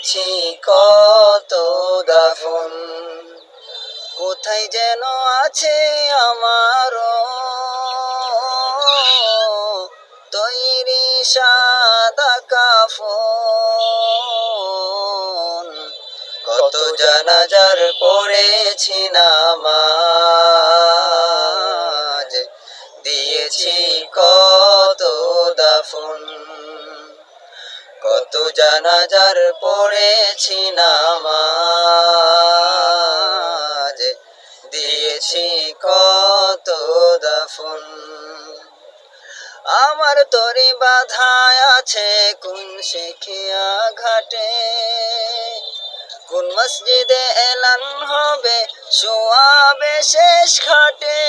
দিয়েছি কত দাফন। কোথায় যেন আছে আমারও তৈরি সাদা কাফন। কত জানাজার পড়েছি নামাজ, দিয়েছি কত দাফন। কত জানাজার পড়েছি নামাজ। দিয়েছি কত দাফন। আমার তরি বাধায় আছে কোন শিখিয়া ঘাটে। কোন মসজিদে এলান হবে শোয়াবে শেষ খাটে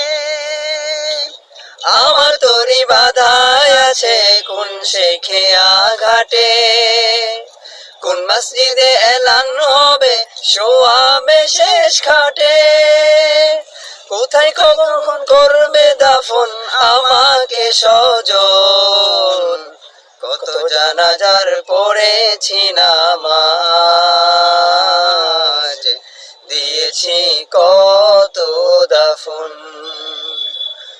আমার তরি বাধায় আছে কোন শেখিয়া ঘাটে। কোন মসজিদে এলান হবে? শোয়াবে শেষ খাটে কোথায় কখন করবে দাফন? আমাকে সজন কত জানাজার পড়েছি নামাজ। দিয়েছি কত দাফন।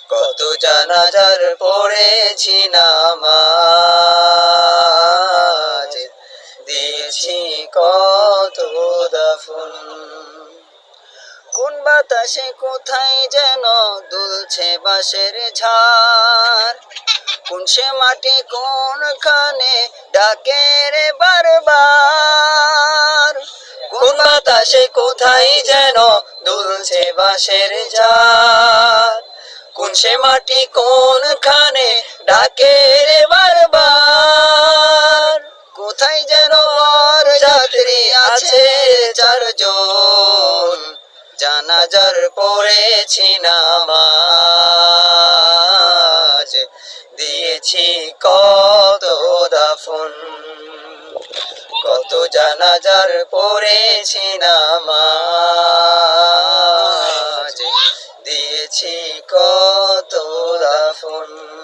কত জানাজার পড়েছি নামাজ। দাফন। কোন বাতাসে কোথায় যেন দুলছে বাঁশের ঝাড়। কোন সে মাটি কোনখানে ডাকে রে বারবার। কোন বাতাসে কোথায় যেন দুলছে বাঁশের ঝাড়। কোন সে মাটি কোনখানে ডাকে রে আছে চারজন। জানাজার পড়েছি নামাজ। দিয়েছি কত দাফন। কত জানাজার পড়েছি নামাজ। দিয়েছি কত দাফন।